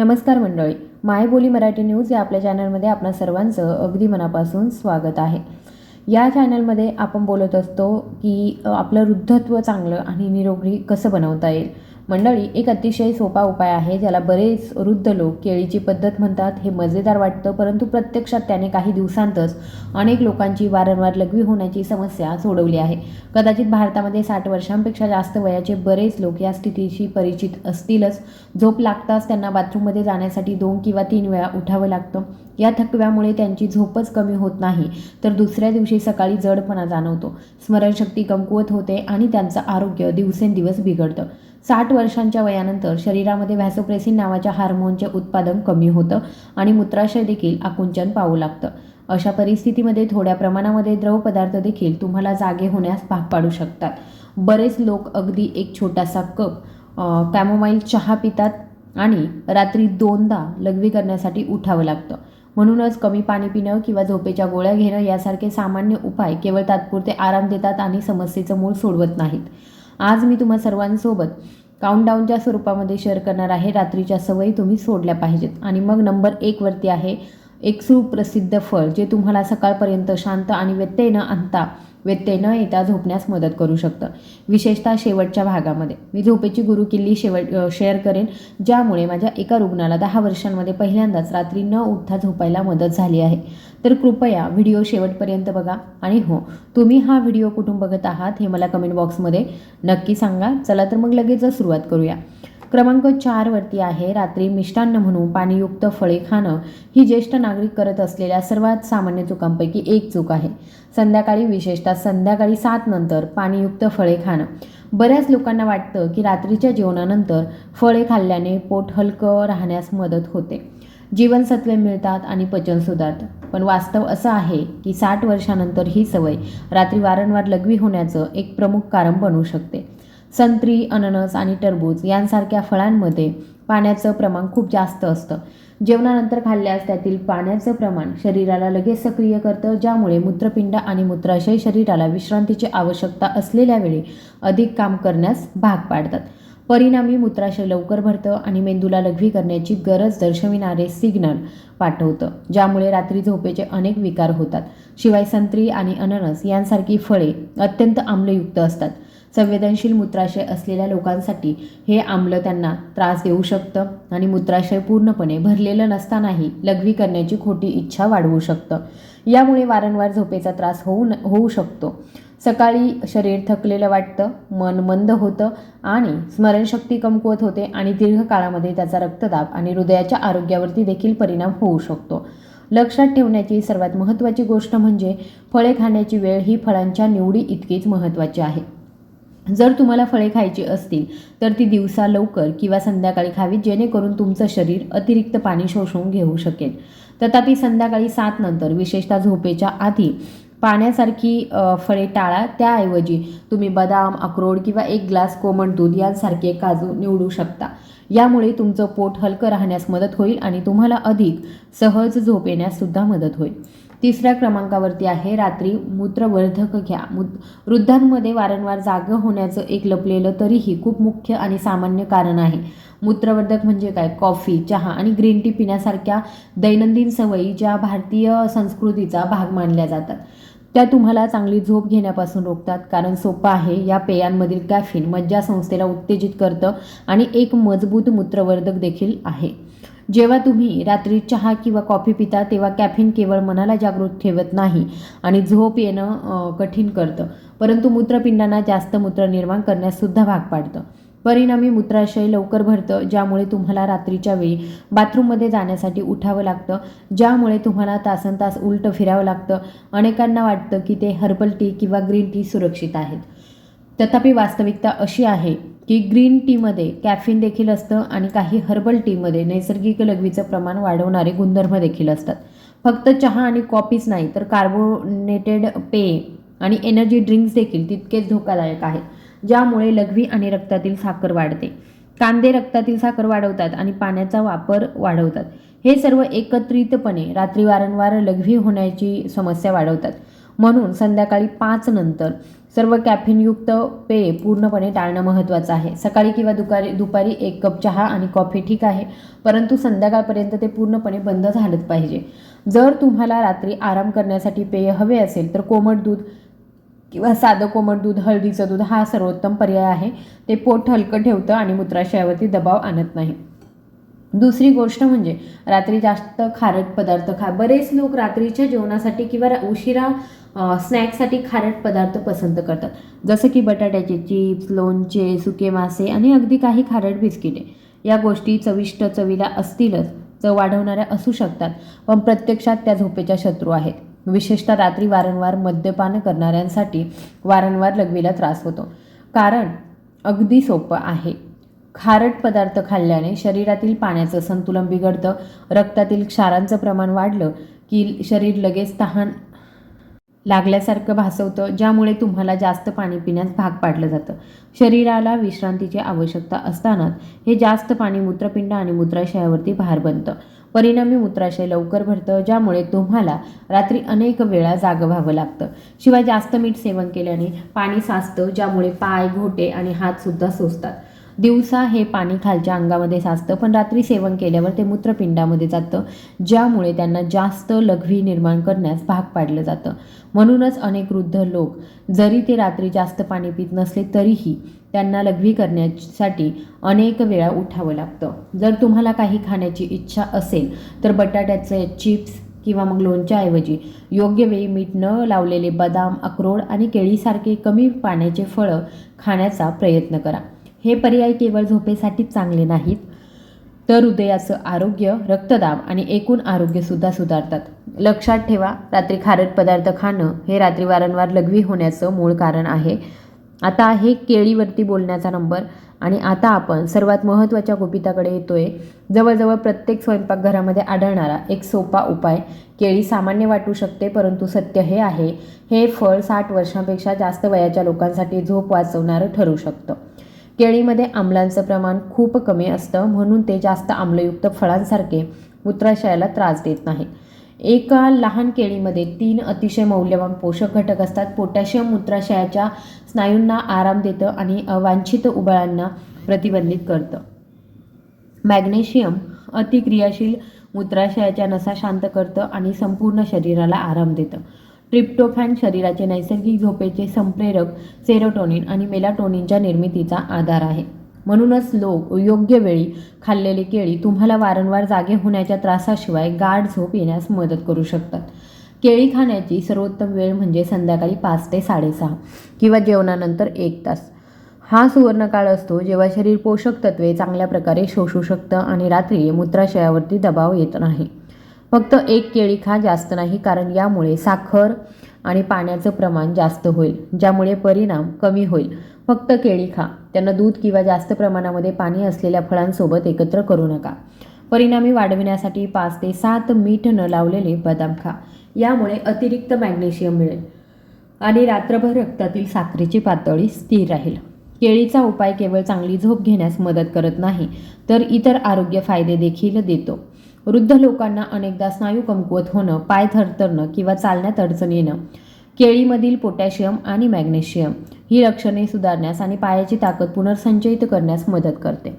नमस्कार मंडळी मायबोली मराठी न्यूज या आपल्या चॅनलमध्ये आपणा सर्वांचं अगदी मनापासून स्वागत आहे. या चॅनलमध्ये आपण बोलत असतो की आपलं वृद्धत्व चांगलं आणि निरोगी कसं बनवता येईल? मंडळी एक अतिशय सोपा उपाय आहे ज्याला बरेच वृद्ध लोक केळीची पद्धत म्हणतात. हे मजेदार वाटतं परंतु प्रत्यक्षात त्याने काही दिवसांतच अनेक लोकांची वारंवार लघवी होण्याची समस्या सोडवली आहे. कदाचित भारतामध्ये साठ वर्षांपेक्षा जास्त वयाचे बरेच लोक या स्थितीशी परिचित असतीलच. झोप लागताच त्यांना बाथरूममध्ये जाण्यासाठी दोन किंवा तीन वेळा उठावं लागतं. या थकव्यामुळे त्यांची झोपच कमी होत नाही. तर दुसऱ्या दिवशी सकाळी जडपणा जाणवतो. स्मरणशक्ती कमकुवत होते आणि त्यांचं आरोग्य दिवसेंदिवस बिघडतं. साठ वर्षांच्या वयानंतर शरीरामध्ये व्हॅसोप्रेसिन नावाच्या हार्मोनचे उत्पादन कमी होतं आणि मूत्राशय देखील आकुंचन पाहू लागतं. अशा परिस्थितीमध्ये थोड्या प्रमाणामध्ये द्रव पदार्थ देखील तुम्हाला जागे होण्यास भाग पाडू शकतात. बरेच लोक अगदी एक छोटासा कप कॅमोमाईल चहा पितात आणि रात्री दोनदा लघवी करण्यासाठी उठावं लागतं. म्हणूनच कमी पाणी पिणं किंवा झोपेच्या गोळ्या घेणं यासारखे सामान्य उपाय केवळ तात्पुरते आराम देतात आणि समस्येचं मूळ सोडवत नाहीत. आज मी तुम्हा सर्वांसोबत काउंटडाऊनच्या स्वरूपामध्ये शेअर करणार आहे. रात्रीच्या सवयी तुम्ही सोडल्या पाहिजेत. आणि मग नंबर एकवरती आहे एक सुप्रसिद्ध फळ जे तुम्हाला सकाळपर्यंत शांत आणि व्यत्यय न आणता व्यत्यय न येता झोपण्यास मदत करू शकतं. विशेषतः शेवटच्या भागामध्ये. मी झोपेची गुरुकिल्ली शेवट शेअर करेन ज्यामुळे माझ्या एका रुग्णाला दहा वर्षांमध्ये पहिल्यांदाच रात्री न उठता झोपायला मदत झाली आहे. तर कृपया व्हिडिओ शेवटपर्यंत बघा. आणि हो तुम्ही हा व्हिडिओ कुठून बघत आहात हे मला कमेंट बॉक्समध्ये नक्की सांगा. चला तर मग लगेचच सुरुवात करूया. क्रमांक चारवरती आहे. रात्री मिष्टान्न म्हणून पाणीयुक्त फळे खाणं ही ज्येष्ठ नागरिक करत असलेल्या सर्वात सामान्य चुकांपैकी एक चूक आहे. संध्याकाळी विशेषतः संध्याकाळी सात नंतर पाणीयुक्त फळे खाणं. बऱ्याच लोकांना वाटतं की रात्रीच्या जेवणानंतर फळे खाल्ल्याने पोट हलकं राहण्यास मदत होते. जीवनसत्वे मिळतात आणि पचन सुधारतं. पण वास्तव असं आहे की साठ वर्षानंतर ही सवय रात्री वारंवार लघवी होण्याचं एक प्रमुख कारण बनू शकते. संत्री अननस आणि टरबूज यांसारख्या फळांमध्ये पाण्याचं प्रमाण खूप जास्त असतं. जेवणानंतर खाल्ल्यास त्यातील पाण्याचं प्रमाण शरीराला लगेच सक्रिय करतं ज्यामुळे मूत्रपिंड आणि मूत्राशय शरीराला विश्रांतीची आवश्यकता असलेल्या वेळी अधिक काम करण्यास भाग पाडतात. परिणामी मूत्राशय लवकर भरतं आणि मेंदूला लघवी करण्याची गरज दर्शविणारे सिग्नल पाठवतं ज्यामुळे रात्री झोपेचे अनेक विकार होतात. शिवाय संत्री आणि अननस यांसारखी फळे अत्यंत आम्लयुक्त असतात. संवेदनशील मूत्राशय असलेल्या लोकांसाठी हे आम्ल त्यांना त्रास देऊ शकतं आणि मूत्राशय पूर्णपणे भरलेलं नसतानाही लघवी करण्याची खोटी इच्छा वाढवू शकतं. यामुळे वारंवार झोपेचा त्रास होऊ न होऊ शकतो. सकाळी शरीर थकलेलं वाटतं मन मंद होतं आणि स्मरणशक्ती कमकुवत होते आणि दीर्घकाळामध्ये त्याचा रक्तदाब आणि हृदयाच्या आरोग्यावरती देखील परिणाम होऊ शकतो. लक्षात ठेवण्याची सर्वात महत्त्वाची गोष्ट म्हणजे फळे खाण्याची वेळ ही फळांच्या निवडी इतकीच महत्त्वाची आहे. जर तुम्हाला फळे खायची असतील तर ती दिवसा लवकर किंवा संध्याकाळी खावीत जेणेकरून तुमचं शरीर अतिरिक्त पाणी शोषून घेऊ शकेल. तथापि संध्याकाळी सात नंतर विशेषतः झोपेच्या आधी पाण्यासारखी फळे टाळा. त्याऐवजी तुम्ही बदाम अक्रोड किंवा एक ग्लास कोमट दूध यांसारखे काजू निवडू शकता. यामुळे तुमचं पोट हलकं राहण्यास मदत होईल आणि तुम्हाला अधिक सहज झोप येण्याससुद्धा मदत होईल. तिसऱ्या क्रमांकावरती आहे. रात्री मूत्रवर्धक घ्या. मु वृद्धांमध्ये वारंवार जागं होण्याचं एक लपलेलं तरीही खूप मुख्य आणि सामान्य कारण आहे. मूत्रवर्धक म्हणजे काय? कॉफी चहा आणि ग्रीन टी पिण्यासारख्या दैनंदिन सवयी ज्या भारतीय संस्कृतीचा भाग मानल्या जातात. त्या तुम्हाला चांगली झोप घेण्यापासून रोखतात. कारण सोपं आहे. या पेयांमधील कॅफिन मज्जासंस्थेला उत्तेजित करतं आणि एक मजबूत मूत्रवर्धक देखील आहे. जेव्हा तुम्ही रात्री चहा किंवा कॉफी पिता तेव्हा कॅफिन केवळ मनाला जागृत ठेवत नाही आणि झोप येणं कठीण करतं. परंतु मूत्रपिंडांना जास्त मूत्र निर्माण करण्याससुद्धा भाग पाडतं. परिणामी मूत्राशय लवकर भरतं ज्यामुळे तुम्हाला रात्रीच्या वेळी बाथरूममध्ये जाण्यासाठी उठावं लागतं ज्यामुळे तुम्हाला तासन तास उलटं फिरावं लागतं. अनेकांना वाटतं की ते हर्बल टी किंवा ग्रीन टी सुरक्षित आहेत. तथापि वास्तविकता अशी आहे की ग्रीन टीमध्ये कॅफिन देखील असतं आणि काही हर्बल टीमध्ये नैसर्गिक लघवीचं प्रमाण वाढवणारे गुणधर्म देखील असतात. फक्त चहा आणि कॉफीच नाही तर कार्बोनेटेड पेय आणि एनर्जी ड्रिंक्स देखील तितकेच धोकादायक आहेत ज्यामुळे लघवी आणि रक्तातील साखर वाढते. कांदे रक्तातील साखर वाढवतात आणि पाण्याचा वापर वाढवतात. हे सर्व एकत्रितपणे रात्री वारंवार लघवी होण्याची समस्या वाढवतात. म्हणून संध्याकाळी पाच नंतर सर्व कॅफिनयुक्त पेय पूर्णपणे टाळणं महत्त्वाचं आहे. सकाळी किंवा दुपारी दुपारी एक कप चहा आणि कॉफी ठीक आहे परंतु संध्याकाळपर्यंत ते पूर्णपणे बंद झालंच पाहिजे. जर तुम्हाला रात्री आराम करण्यासाठी पेय हवे असेल तर कोमट दूध किंवा साधं कोमट दूध हळदीचं दूध हा सर्वोत्तम पर्याय आहे. ते पोट हलकं ठेवतं आणि मूत्राशयावरती दबाव आणत नाही. दुसरी गोष्ट म्हणजे रात्री जास्त खारट पदार्थ खा. बरेच लोक रात्रीच्या जेवणासाठी किंवा उशिरा स्नॅक्ससाठी खारट पदार्थ पसंत करतात. जसं की बटाट्याचे चिप्स लोणचे सुके मासे आणि अगदी काही खारट बिस्किटे. या गोष्टी चविष्ट चवीला असतीलच चव वाढवणाऱ्या असू शकतात पण प्रत्यक्षात त्या झोपेच्या शत्रू आहेत. विशेषतः रात्री वारंवार मद्यपान करणाऱ्यांसाठी वारंवार लघवीला त्रास होतो. कारण अगदी सोपं आहे. खारट पदार्थ खाल्ल्याने शरीरातील पाण्याचं संतुलन बिघडतं रक्तातील क्षारांचं प्रमाण वाढलं की शरीर लगेच तहान लागल्यासारखं भासवतं ज्यामुळे तुम्हाला जास्त पाणी पिण्यास भाग पाडलं जातं. शरीराला विश्रांतीची आवश्यकता असतानाच हे जास्त पाणी मूत्रपिंड आणि मूत्राशयावरती भार बनतं. परिणामी मूत्राशय लवकर भरतं ज्यामुळे तुम्हाला रात्री अनेक वेळा जागं व्हावं लागतं. शिवाय जास्त मीठ सेवन केल्याने पाणी साचतं ज्यामुळे पाय घोटे आणि हातसुद्धा सोसतात. दिवसा हे पाणी खालच्या अंगामध्ये साचतं पण रात्री सेवन केल्यावर ते मूत्रपिंडामध्ये जातं ज्यामुळे त्यांना जास्त लघवी निर्माण करण्यास भाग पाडलं जातं. म्हणूनच अनेक वृद्ध लोक जरी ते रात्री जास्त पाणी पित नसले तरीही त्यांना लघवी करण्यासाठी अनेक वेळा उठावं लागतं. जर तुम्हाला काही खाण्याची इच्छा असेल तर बटाट्याचे चिप्स किंवा मग लोणच्याऐवजी योग्य वेळी मीठ न लावलेले बदाम अक्रोड आणि केळीसारखे कमी पाण्याचे फळं खाण्याचा प्रयत्न करा. हे पर्याय केवळ झोपेसाठीच चांगले नाहीत. तर हृदयाचं आरोग्य रक्तदाब आणि एकूण आरोग्यसुद्धा सुधारतात. लक्षात ठेवा रात्री खारट पदार्थ खाणं हे रात्री वारंवार लघवी होण्याचं मूळ कारण आहे. आता आहे केळीवरती बोलण्याचा नंबर आणि आता आपण सर्वात महत्त्वाच्या गोपिताकडे येतोय. जवळजवळ प्रत्येक स्वयंपाकघरामध्ये आढळणारा एक सोपा उपाय केळी सामान्य वाटू शकते परंतु सत्य हे आहे. हे फळ साठ वर्षांपेक्षा जास्त वयाच्या लोकांसाठी झोप वाचवणारं ठरू शकतं. केळीमध्ये आम्लांचं प्रमाण खूप कमी असतं म्हणून ते जास्त आम्लयुक्त फळांसारखे मूत्राशयाला त्रास देत नाहीत एका लहान केळीमध्ये तीन अतिशय मौल्यवान पोषक घटक असतात. पोटॅशियम मूत्राशयाच्या स्नायूंना आराम देतं आणि अवांछित उबळांना प्रतिबंधित करतं. मॅग्नेशियम अतिक्रियाशील मूत्राशयाच्या नसा शांत करतं आणि संपूर्ण शरीराला आराम देतं. ट्रिप्टोफॅन शरीराचे नैसर्गिक झोपेचे संप्रेरक सेरोटोनिन आणि मेलाटोनिनच्या निर्मितीचा आधार आहे. म्हणूनच लोक योग्य वेळी खाल्लेली केळी तुम्हाला वारंवार जागे होण्याच्या त्रासाशिवाय गाढ झोप येण्यास मदत करू शकतात. केळी खाण्याची सर्वोत्तम वेळ म्हणजे संध्याकाळी पाच ते साडेसहा किंवा जेवणानंतर एक तास. हा सुवर्णकाळ असतो जेव्हा शरीर पोषक तत्वे चांगल्या प्रकारे शोषू शकतं आणि रात्री मूत्राशयावरती दबाव येत नाही. फक्त एक केळी खा जास्त नाही कारण यामुळे साखर आणि पाण्याचं प्रमाण जास्त होईल ज्यामुळे परिणाम कमी होईल. फक्त केळी खा. त्यांना दूध किंवा जास्त प्रमाणामध्ये पाणी असलेल्या फळांसोबत एकत्र करू नका. परिणामी वाढविण्यासाठी पाच ते सात मीठ न लावलेले बदाम खा. यामुळे अतिरिक्त मॅग्नेशियम मिळेल आणि रात्रभर रक्तातील साखरेची पातळी स्थिर राहील. केळीचा उपाय केवळ चांगली झोप घेण्यास मदत करत नाही तर इतर आरोग्य फायदे देखील देतो. वृद्ध लोकांना अनेकदा स्नायू कमकुवत होणं पाय थरथरणं किंवा चालण्यात अडचण येणं केळीमधील पोटॅशियम आणि मॅग्नेशियम ही लक्षणे सुधारण्यास आणि पायाची ताकद पुनर्संचयित करण्यास मदत करते.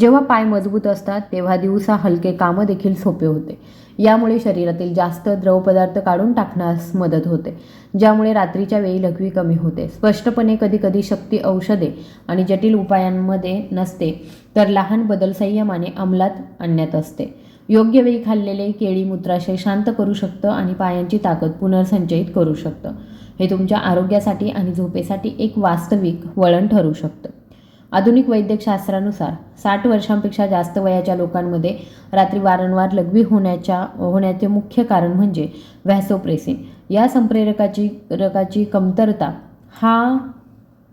जेव्हा पाय मजबूत असतात तेव्हा दिवसा हलके कामं देखील सोपे होते. यामुळे शरीरातील जास्त द्रवपदार्थ काढून टाकण्यास मदत होते ज्यामुळे रात्रीच्या वेळी लघवी कमी होते. स्पष्टपणे कधीकधी शक्ती औषधे आणि जटिल उपायांमध्ये नसते तर लहान बदल संयमाने अंमलात आणण्यात असते. योग्य वेळी खाल्लेले केळी मूत्राशय शांत करू शकतं आणि पायांची ताकद पुनर्संचयित करू शकतं. हे तुमच्या आरोग्यासाठी आणि झोपेसाठी एक वास्तविक वळण ठरू शकतं. आधुनिक वैद्यकशास्त्रानुसार साठ वर्षांपेक्षा जास्त वयाच्या लोकांमध्ये रात्री वारंवार लघवी होण्याच्या होण्याचे मुख्य कारण म्हणजे व्हॅसोप्रेसिन. या संप्रेरकाची रकाची कमतरता हा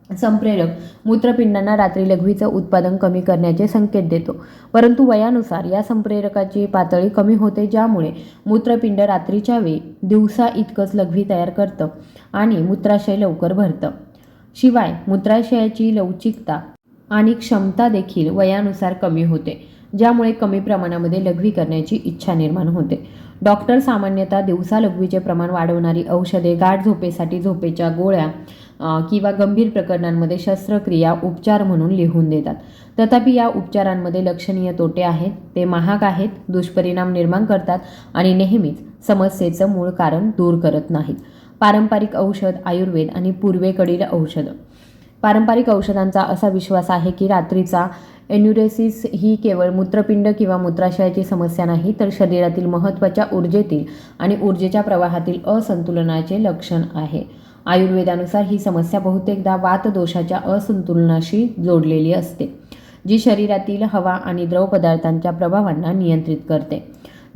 संप्रेरक मूत्रपिंडांना रात्री लघवीचं उत्पादन कमी करण्याचे संकेत देतो. परंतु वयानुसार या संप्रेरकाची पातळी कमी होते ज्यामुळे मूत्रपिंड रात्रीच्या वेळी दिवसा इतकंच लघवी तयार करतं आणि मूत्राशय लवकर भरतं. शिवाय मूत्राशयाची लवचिकता आणि क्षमता देखील वयानुसार कमी होते ज्यामुळे कमी प्रमाणामध्ये लघवी करण्याची इच्छा निर्माण होते. डॉक्टर सामान्यतः दिवसा लघवीचे प्रमाण वाढवणारी औषधे गाठ झोपेसाठी झोपेच्या गोळ्या किंवा गंभीर प्रकरणांमध्ये शस्त्रक्रिया उपचार म्हणून लिहून देतात. तथापि या उपचारांमध्ये लक्षणीय तोटे आहेत ते महाग आहेत दुष्परिणाम निर्माण करतात आणि नेहमीच समस्येचं मूळ कारण दूर करत नाहीत. पारंपरिक औषध आयुर्वेद आणि पूर्वेकडील औषधं. पारंपरिक औषधांचा असा विश्वास आहे की रात्रीचा एन्युरेसिस ही केवळ मूत्रपिंड किंवा मूत्राशयाची समस्या नाही तर शरीरातील महत्त्वाच्या ऊर्जेतील आणि ऊर्जेच्या प्रवाहातील असंतुलनाचे लक्षण आहे. आयुर्वेदानुसार ही समस्या बहुतेकदा वातदोषाच्या असंतुलनाशी जोडलेली असते जी शरीरातील हवा आणि द्रव पदार्थांच्या प्रभावांना नियंत्रित करते.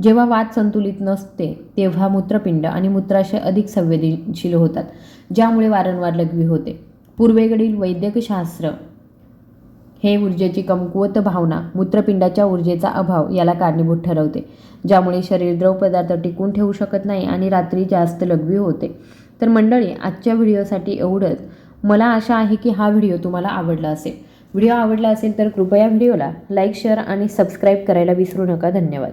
जेव्हा वात संतुलित नसते तेव्हा मूत्रपिंड आणि मूत्राशय अधिक संवेदनशील होतात ज्यामुळे वारंवार लघवी होते. पूर्वेकडील वैद्यकशास्त्र. हे ऊर्जेची कमकुवत भावना मूत्रपिंडाच्या ऊर्जेचा अभाव याला कारणीभूत ठरवते ज्यामुळे शरीर द्रव पदार्थ टिकून ठेवू शकत नाही आणि रात्री जास्त लघवी होते. तर मंडळी आजच्या व्हिडिओसाठी एवढंच. मला आशा आहे की हा व्हिडिओ तुम्हाला आवडला असेल. व्हिडिओ आवडला असेल तर कृपया व्हिडिओला लाईक शेअर आणि सबस्क्राईब करायला विसरू नका. धन्यवाद.